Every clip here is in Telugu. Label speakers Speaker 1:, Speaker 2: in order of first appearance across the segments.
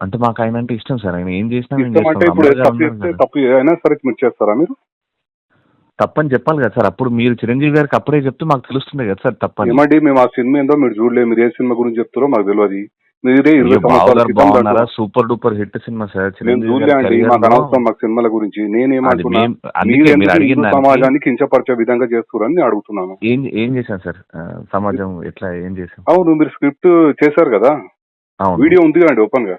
Speaker 1: అంటే మాకు ఆయన అంటే ఇష్టం సార్. ఆయన ఏం చేసినా మేము
Speaker 2: ఇష్టం అంటే. ఇప్పుడు తప్పు చేస్తే. తప్పు అయినా సరే మీరు చేస్తారా మీరు?
Speaker 1: తప్పని చెప్పాలి కదా సార్. అప్పుడు మీరు చిరంజీవి గారికి అప్పుడే చెప్తే మాకు తెలుస్తుంది కదా సార్ తప్పని.
Speaker 2: ఏమండి మేము ఆ సినిమా ఏందో మీరు చూడలేదు. మీరు ఏ సినిమా గురించి చెప్తారో మాకు తెలియదు మీరే ఇరవై
Speaker 1: అయ్యో,
Speaker 2: సంవత్సరాల
Speaker 1: బావగారు
Speaker 2: క్రితం
Speaker 1: బాగున్నారా?
Speaker 2: దాంట్లో-
Speaker 1: super duper hit cinema sir.
Speaker 2: మేము
Speaker 1: చిరంజీవి
Speaker 2: చూడలే
Speaker 1: గారి
Speaker 2: అండి
Speaker 1: career
Speaker 2: మాకు
Speaker 1: లో
Speaker 2: అనవసరం మాకు సినిమాల గురించి.
Speaker 1: అది
Speaker 2: నేనేమంటున్నా
Speaker 1: మేం- అందుకే
Speaker 2: మీరు
Speaker 1: మీరు
Speaker 2: ఎందుకు
Speaker 1: అడిగిన
Speaker 2: హిందూ
Speaker 1: దానికి
Speaker 2: సమాజాన్ని కించపరిచే విధంగా చేస్తున్నారని నేను అడుగుతున్నాను.
Speaker 1: ఏం ఏం చేశాం సార్? ఆ, సమాజం ఎట్లా ఏం చేశాం
Speaker 2: అవును మీరు స్క్రిప్ట్ చేశారు కదా?
Speaker 1: అవును.
Speaker 2: వీడియో ఉంది కదండి ఓపెన్గా.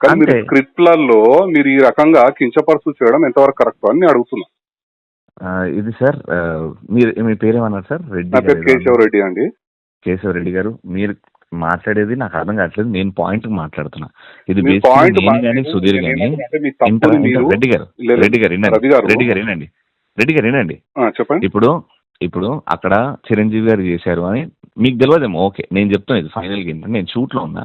Speaker 2: కానీ మీరు
Speaker 1: అంతే.
Speaker 2: స్క్రిప్ట్లలో మీరు ఈ రకంగా కించపరుచు చేయడం ఎంతవరకు కరెక్ట్ అని నేను అడుగుతున్నా.
Speaker 1: ఆ, ఇది సార్ ఆ, మీరు మీ పేరేమన్నారు సార్? రెడ్డి
Speaker 2: నా
Speaker 1: గారు
Speaker 2: పేరు
Speaker 1: ఏదో
Speaker 2: కేశవ. రెడ్డి అండి.
Speaker 1: కేశవ రెడ్డి గారు మీరు మాట్లాడేది నాకు అర్థం కావట్లేదు నేను పాయింట్ మాట్లాడుతున్నా. ఇది
Speaker 2: మీ
Speaker 1: basically నేను కానీ సుధీర్ కానీ
Speaker 2: అంటే మీ
Speaker 1: ఇంటర్
Speaker 2: తప్పుని మీరు
Speaker 1: రెడ్డి గారు
Speaker 2: లేదు,
Speaker 1: రెడ్డి గారు వినండి
Speaker 2: గారు.
Speaker 1: రెడ్డి గారు వినండి రెడ్డి గారు వినండి.
Speaker 2: ఆ, చెప్పండి.
Speaker 1: ఇప్పుడు ఇప్పుడు అక్కడ చిరంజీవి గారు చేశారు అని మీకు తెలియదేమో ఓకే నేను చెప్తాను ఇది ఫైనల్గా ఏంటంటే నేను షూట్లో ఉన్నా.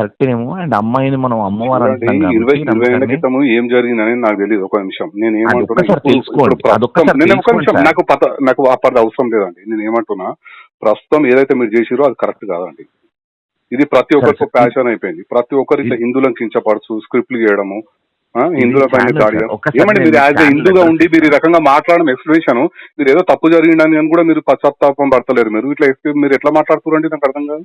Speaker 1: కరెక్ట్ ఏమో. అండ్ అమ్మాయిని మనం అమ్మవారు
Speaker 2: ఇరవై ఇరవై క్రితం ఏం జరిగిందని నాకు తెలియదు ఒక నిమిషం. నేను ఏమంటున్నా. నాకు పత నాకు ఆ పద అవసరం లేదండి. నేను ఏమంటున్నా ప్రస్తుతం ఏదైతే మీరు చేసిరో అది కరెక్ట్ కాదండి. ఇది ప్రతి ఒక్కరికి ప్యాషన్ అయిపోయింది. ప్రతి ఒక్కరు ఇట్లా హిందువులను కించపరచు స్క్రిప్ట్లు చేయడము హిందువుల పైన దాడి ఏమండి
Speaker 1: నేను
Speaker 2: మీరు యాజ్ హిందూగా ఉండి మీరు ఈ. రకంగా మాట్లాడడం ఎక్స్ప్లెనేషన్ మీరు ఏదో తప్పు జరిగిందని కూడా మీరు పశ్చాత్తాపం పడతలేరు మీరు. ఇట్లా మీరు ఎట్లా మాట్లాడుతున్నారండి నాకు అర్థం కాదు.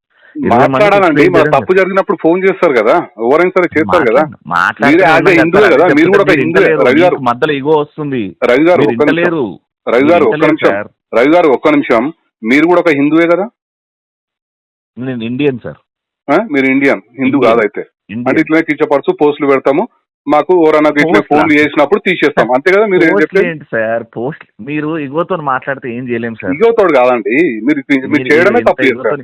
Speaker 2: మాట్లాడాలండి. తప్పు జరిగినప్పుడు ఫోన్ చేస్తారు కదా. ఎవరైనా సరే చేస్తారు కదా. మీరే హిందువే కదా, మీరు కూడా ఒక హిందువే. రవి గారు.
Speaker 1: మధ్యలో ఇగో వస్తుంది.
Speaker 2: రవి గారు ఒక్క నిమిషం. రవి గారు ఒక్క నిమిషం. రవి గారు ఒక్క నిమిషం. మీరు కూడా ఒక హిందువే కదా?
Speaker 1: నేను ఇండియన్ సార్?
Speaker 2: మీరు ఇండియన్. హిందూ. కాదైతే. అంటే ఇట్లనే కించపరచు పోస్టులు పెడతాము. మాకు ఎవరన్నా ఇట్లా? ఫోన్లు చేసినప్పుడు తీసేస్తాం. అంతే కదా మీరు ఏం చెప్పలేదు
Speaker 1: సార్? పోస్ట్ మీరు ఇగోతో మాట్లాడితే ఏం చేయలేం సార్.
Speaker 2: ఇగోతోడు కాదండి. మీరు మీరు చేయడమే తప్పు చేస్తారు.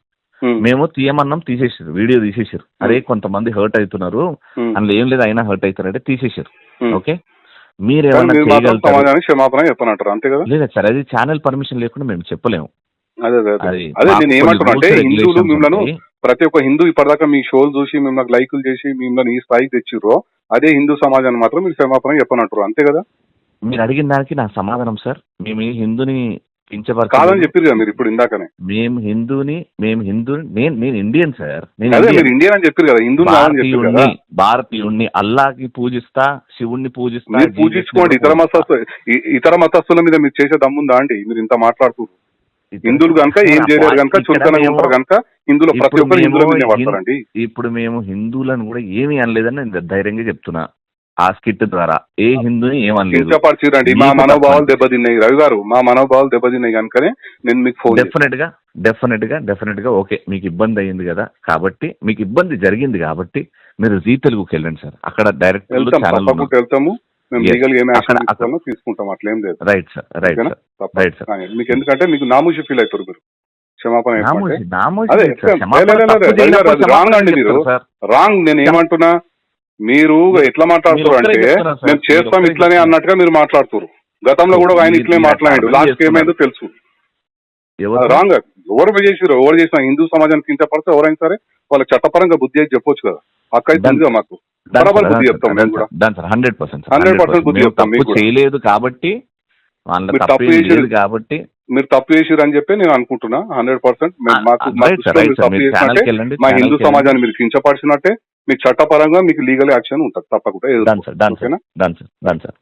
Speaker 1: మేము తీయమన్నాం తీసేసారు వీడియో తీసేసారు అరే కొంతమంది హర్ట్ అవుతున్నారు.
Speaker 2: ఉమ్,
Speaker 1: అందులో ఏం లేదు అయినా హర్ట్ అవుతారంటే తీసేసారు. ఓకే
Speaker 2: మీరు
Speaker 1: చేయగలుగుతారు?
Speaker 2: కదా?
Speaker 1: లేదా సార్ అది ఛానల్ పర్మిషన్ లేకుండా మేము చెప్పలేము.
Speaker 2: అదే అదే నేను ఏమంటున్నా అంటే హిందువులు మిమ్మల్ని. ప్రతి ఒక్క హిందూ ఇప్పటిదాకా మీ షోలు చూసి మిమ్మల్ని లైకులు చేసి మిమ్మల్ని ఈ స్థాయికి తెచ్చిర్రో అదే హిందూ సమాజాన్ని మాత్రం మీరు క్షమాపణ చెప్పనంటారు అంతే కదా?
Speaker 1: మీరు అడిగిన దానికి నా సమాధానం సార్. మేము హిందూని కించపరచలేదు.
Speaker 2: కాదని చెప్పారు కదా మీరు ఇప్పుడు ఇందాకనే.
Speaker 1: మేము హిందూని మేము హిందూ నేను నేను ఇండియన్ సార్. నేను
Speaker 2: అదే
Speaker 1: ఇండియన్.
Speaker 2: మీరు ఇండియన్ అని చెప్పారు కదా హిందూ
Speaker 1: భారతీయుణ్ణి భారతీయుణ్ణి అల్లాకి పూజిస్తా శివుణ్ణి పూజిస్తా
Speaker 2: మీరు పూజించుకోండి ఇతర మతస్థు ఇతర మతస్థుల మీద మీరు చేసే దమ్ముందా అండి? మీరు ఇంత మాట్లాడుతున్నారు. హిందువులు కనుక ఏం చేయలేరు కనుక చులకనగా ఉంటారు కనుక హిందువులు ప్రతి ఒక్కరు హిందువుల మీద పడతారండి.
Speaker 1: ఇప్పుడు మేము హిందువులను కూడా ఏమీ అనలేదని నేను ధైర్యంగా చెప్తున్నా. ఆ స్కిట్ ద్వారా. ఏ హిందూని ఏమనలేదు.
Speaker 2: కించపరిచిరండి మా మనోభావాలు. దెబ్బతిన్నాయి. రవి గారు మా మనోభావాలు దెబ్బతిన్నాయి కనుకనే నేను మీకు ఫోన్.
Speaker 1: డెఫినెట్గా డెఫినెట్గా డెఫినెట్గా ఓకే మీకు ఇబ్బంది అయ్యింది కదా. కాబట్టి మీకు ఇబ్బంది జరిగింది కాబట్టి మీరు జీ తెలుగుకి వెళ్ళండి సార్. అక్కడ డైరెక్ట్
Speaker 2: వెళ్తాము. తీసుకుంటాం అట్లేం లేదు.
Speaker 1: Right sir right? Sir. Right sir
Speaker 2: మీకు ఎందుకంటే మీకు నామూషి ఫీల్ అవుతారు మీరు. క్షమాపణ wrong అండి మీరు. రాంగ్ నేను ఏమంటున్నా మీరు ఎట్లా మాట్లాడుతున్నారు అంటే. మేము చేస్తాం ఇట్లానే. అన్నట్టుగా మీరు మాట్లాడుతున్నారు గతంలో కూడా ఆయన ఇట్లే మాట్లాడాడు లాస్ట్. ఏమైందో తెలుసు? రాంగ్ ఎవరు చేసిరు ఎవరు చేసిన హిందూ సమాజానికి కించపడితే ఎవరైనా సరే వాళ్ళకి చట్టపరంగా బుద్ధి అయితే చెప్పొచ్చు కదా హక్కు అయితే మాకు బరాబర్ బుద్ధి చెప్తాం కూడా
Speaker 1: 100% సార్,
Speaker 2: 100%
Speaker 1: 100%.
Speaker 2: బుద్ధి చెప్తాం మీకు.
Speaker 1: చేయలేదు కాబట్టి వాళ్ళ
Speaker 2: మీరు
Speaker 1: తప్పు
Speaker 2: చేసిరు.
Speaker 1: కాబట్టి
Speaker 2: మీరు తప్పు చేసిరు అని చెప్పి నేను అనుకుంటున్నా హండ్రెడ్ పర్సెంట్ మాకు మా హిందూ సమాజాన్ని మీరు కించపరిచినట్టే మీకు చట్టపరంగా మీకు లీగల్ యాక్షన్ ఉంటుంది తప్పకుండా.
Speaker 1: సార్ సార్
Speaker 2: ఓకేనా?
Speaker 1: Sir sir